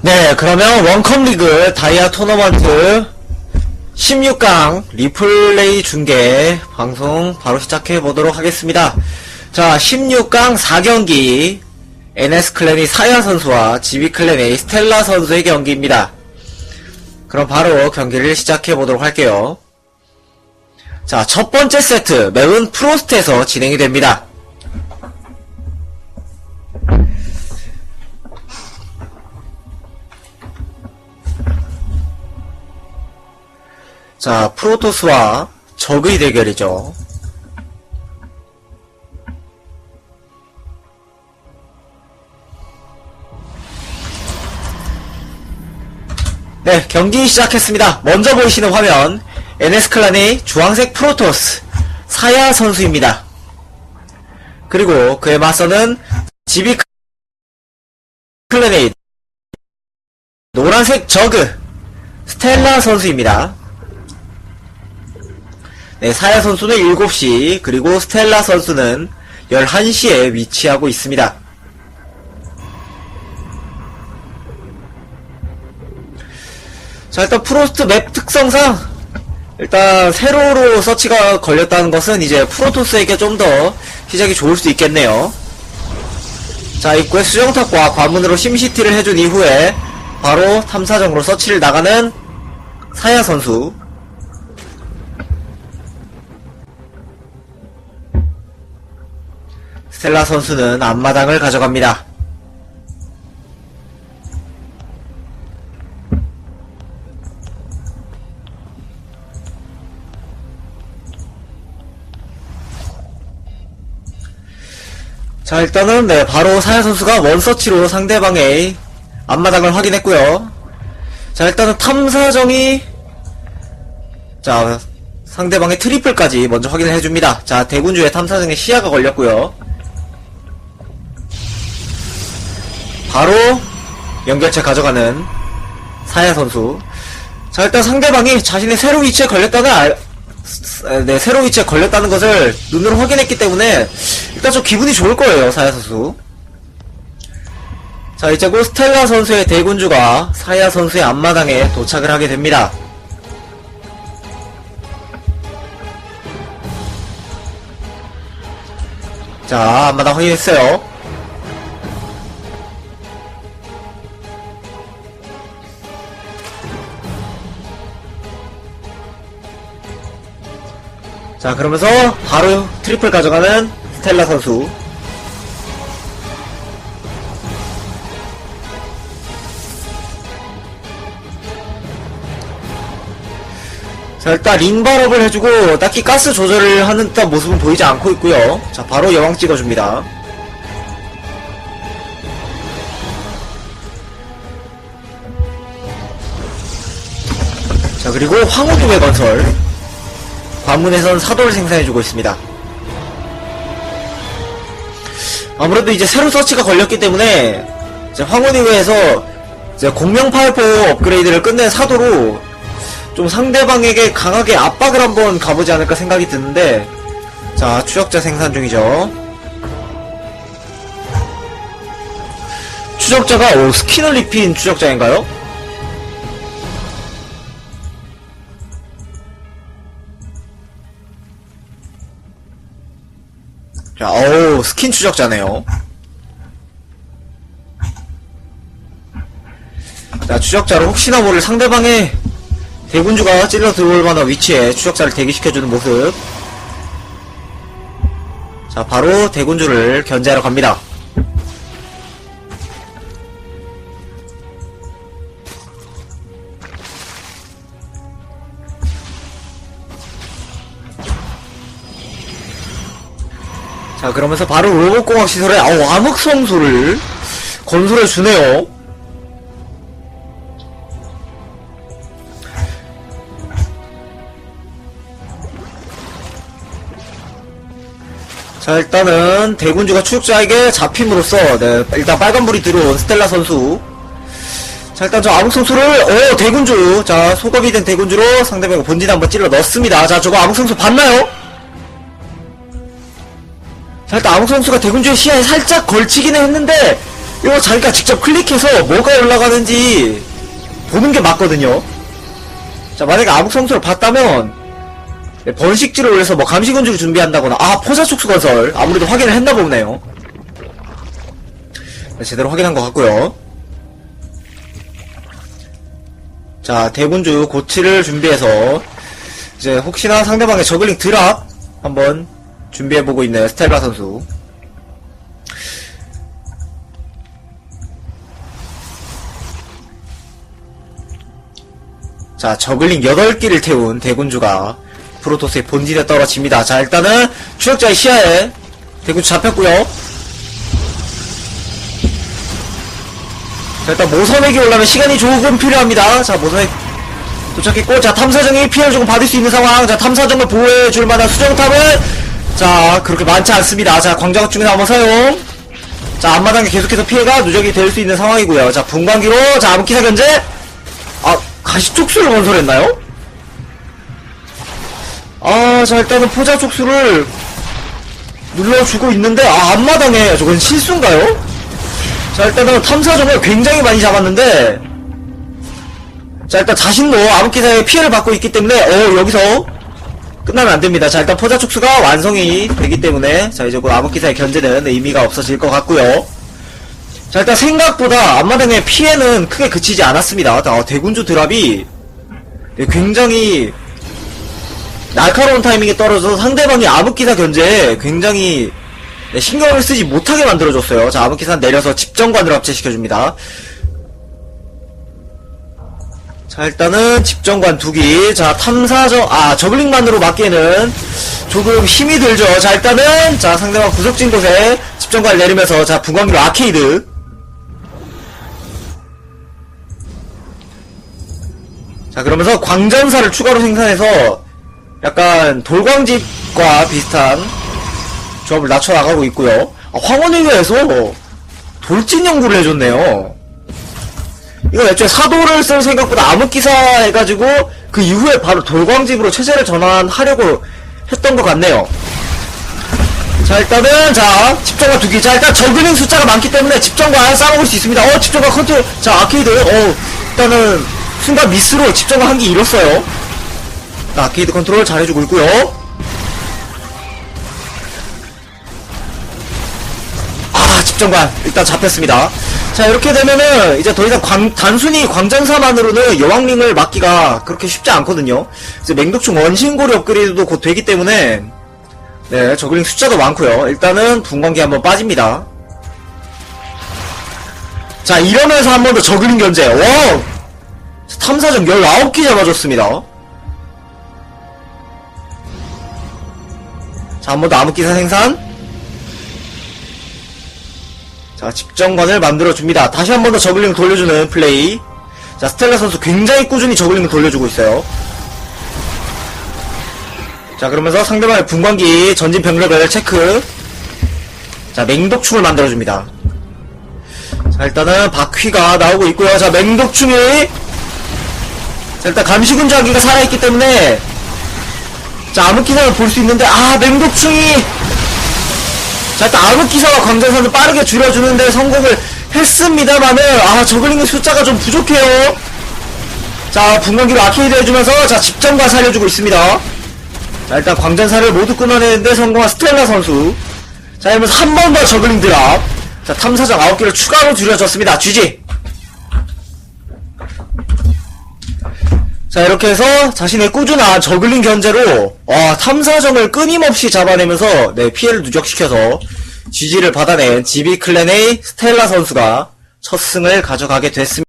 네, 그러면 원컵 리그 다이아 토너먼트 16강 리플레이 중계 방송 바로 시작해 보도록 하겠습니다. 자, 16강 4경기 NS 클랜의 사야 선수와 GB 클랜의 스텔라 선수의 경기입니다. 그럼 바로 경기를 시작해 보도록 할게요. 자, 첫 번째 세트 매운 프로스트에서 진행이 됩니다. 자, 프로토스와 적의 대결이죠. 네, 경기 시작했습니다. 먼저 보이시는 화면, NS클란의 주황색 프로토스, 사야 선수입니다. 그리고 그에 맞서는 지비 클랜의 노란색 저그, 스텔라 선수입니다. 네, 사야 선수는 7시, 그리고 스텔라 선수는 11시에 위치하고 있습니다. 자, 일단 프로스트 맵 특성상, 일단 세로로 서치가 걸렸다는 것은 이제 프로토스에게 좀 더 시작이 좋을 수 있겠네요. 자, 입구에 수정탑과 관문으로 심시티를 해준 이후에 바로 탐사정으로 서치를 나가는 사야 선수. 스텔라 선수는 앞마당을 가져갑니다. 자 일단은 네 바로 사야 선수가 원서치로 상대방의 앞마당을 확인했고요. 자 일단은 탐사정이 자 상대방의 트리플까지 먼저 확인을 해줍니다. 자 대군주의 탐사정에 시야가 걸렸고요. 바로 연결체 가져가는 사야 선수. 자 일단 상대방이 자신의 세로 위치에 걸렸다는 알, 네 세로 위치에 걸렸다는 것을 눈으로 확인했기 때문에 일단 좀 기분이 좋을 거예요 사야 선수. 자 이제 곧 스텔라 선수의 대군주가 사야 선수의 앞마당에 도착을 하게 됩니다. 자 앞마당 확인했어요. 자 그러면서 바로 트리플 가져가는 스텔라 선수. 자 일단 링발업을 해주고 딱히 가스 조절을 하는 듯한 모습은 보이지 않고 있고요. 자 바로 여왕 찍어줍니다. 자 그리고 황후두의 건설 관문에선 사도를 생산해주고 있습니다. 아무래도 이제 새로 서치가 걸렸기 때문에 이제 공명파이포 업그레이드를 끝낸 사도로 좀 상대방에게 강하게 압박을 한번 가보지 않을까 생각이 드는데 자 추적자 생산 중이죠. 추적자가 오 스킨을 입힌 추적자인가요? 자, 어우, 스킨 추적자네요. 자, 추적자로 혹시나 모를 상대방의 대군주가 찔러 들어올 만한 위치에 추적자를 대기시켜주는 모습. 자, 바로 대군주를 견제하러 갑니다. 자 그러면서 바로 로봇공학 시설에 아우 암흑성소를 건설해 주네요. 자 일단은 대군주가 추적자에게 잡힘으로써 네, 일단 빨간불이 들어온 스텔라 선수 자 일단 저 암흑성소를 오 대군주 자 소급이 된 대군주로 상대방 본진 한번 찔러 넣습니다 자 저거 암흑성소 봤나요? 자 일단 암흑 선수가 대군주의 시야에 살짝 걸치기는 했는데 이거 자기가 직접 클릭해서 뭐가 올라가는지 보는 게 맞거든요. 자, 만약에 암흑성소를 봤다면, 네, 번식지를 올려서 뭐 감시군주를 준비한다거나, 아, 포자촉수 건설. 아무래도 확인을 했나 보네요. 네, 제대로 확인한 것 같고요. 자, 대군주 고치를 준비해서, 이제 혹시나 상대방의 저글링 드랍 한번 준비해보고 있는 스텔라 선수. 자, 저글링 8기를 태운 대군주가 프로토스의 본진에 떨어집니다. 자, 일단은 추적자의 시야에 대군주 잡혔고요 자, 일단 모선액이 올라면 시간이 조금 필요합니다. 자, 모선액 도착했고, 자, 탐사정이 피해를 조금 받을 수 있는 상황. 자, 탐사정을 보호해줄 만한 수정탑을, 자, 그렇게 많지 않습니다. 자, 광장 중에 한번 사용. 자, 앞마당에 계속해서 피해가 누적이 될 수 있는 상황이고요. 자, 분광기로, 자, 암흑기사 견제. 아, 가시 촉수를 건설했나요? 아, 자, 일단은 포자 촉수를 눌러주고 있는데, 아, 앞마당에 저건 실수인가요? 자, 일단은 탐사정을 굉장히 많이 잡았는데, 자, 일단 자신도 암흑기사의 피해를 받고 있기 때문에, 어, 여기서 끝나면 안 됩니다. 자, 일단 포자 촉수가 완성이 되기 때문에, 자, 이제 그 암흑기사의 견제는 의미가 없어질 것 같고요 자, 일단 생각보다 앞마당의 피해는 크게 그치지 않았습니다. 아, 대군주 드랍이 네, 굉장히 날카로운 타이밍에 떨어져서 상대방이 암흑기사 견제에 굉장히 네, 신경을 쓰지 못하게 만들어줬어요. 자, 암흑기사 내려서 집정관을 합체시켜줍니다. 자, 일단은 집정관 두기. 자, 탐사정, 아, 저글링만으로 맞기에는 조금 힘이 들죠. 자, 일단은, 자, 상대방 구석진 곳에 집정관을 내리면서, 자, 분광기로 아케이드. 자, 그러면서 광전사를 추가로 생산해서 약간 돌광집과 비슷한 조합을 낮춰 나가고 있고요. 아, 황혼의회에서 돌진 연구를 해줬네요. 이거 애초에 사도를 쓸 생각보다 암흑기사 해가지고 그 이후에 바로 돌광집으로 체제를 전환하려고 했던 것 같네요. 자 일단은 자 집정관 두기 자 일단 저글링 숫자가 많기 때문에 집정관 싸먹을 수 있습니다. 어 집정관 컨트롤. 자 아케이드. 어 일단은 순간 미스로 집정관 한개 잃었어요. 자, 아케이드 컨트롤 잘해주고 있고요. 아 집정관 일단 잡혔습니다 자 이렇게 되면은 이제 더 이상 광, 단순히 광전사만으로는 여왕링을 막기가 그렇게 쉽지 않거든요. 이제 맹독충 원신고리 업그레이드도 곧 되기 때문에 네 저글링 숫자도 많고요. 일단은 분광기 한번 빠집니다. 자 이러면서 한 번 더 저글링 견제. 와! 탐사정 19개 잡아줬습니다. 자 한 번 더 암흑기사 생산 자, 집정관을 만들어줍니다. 다시 한 번 더 저글링 돌려주는 플레이. 자, 스텔라 선수 굉장히 꾸준히 저글링을 돌려주고 있어요. 자, 그러면서 상대방의 분광기 전진 병력을 체크. 자, 맹독충을 만들어줍니다. 자, 일단은 바퀴가 나오고 있고요. 자, 맹독충이. 자, 일단 감시군자기가 살아있기 때문에. 자, 암흑기사를 볼 수 있는데, 아, 맹독충이. 자, 일단 암흑기사와 광전선을 빠르게 줄여주는데 성공을 했습니다만은, 아, 저글링의 숫자가 좀 부족해요. 자, 분광기로 아케이드 해주면서, 자, 집정관 살려주고 있습니다. 자, 일단 광전사를 모두 끊어내는데 성공한 스텔라 선수. 자, 이러면서 한 번 더 저글링 드랍. 자, 탐사정 9개를 추가로 줄여줬습니다. GG. 자, 이렇게 해서 자신의 꾸준한 저글링 견제로, 와, 탐사정을 끊임없이 잡아내면서, 네, 피해를 누적시켜서, GG를 받아낸 GB 클랜의 스텔라 선수가 첫 승을 가져가게 됐습니다.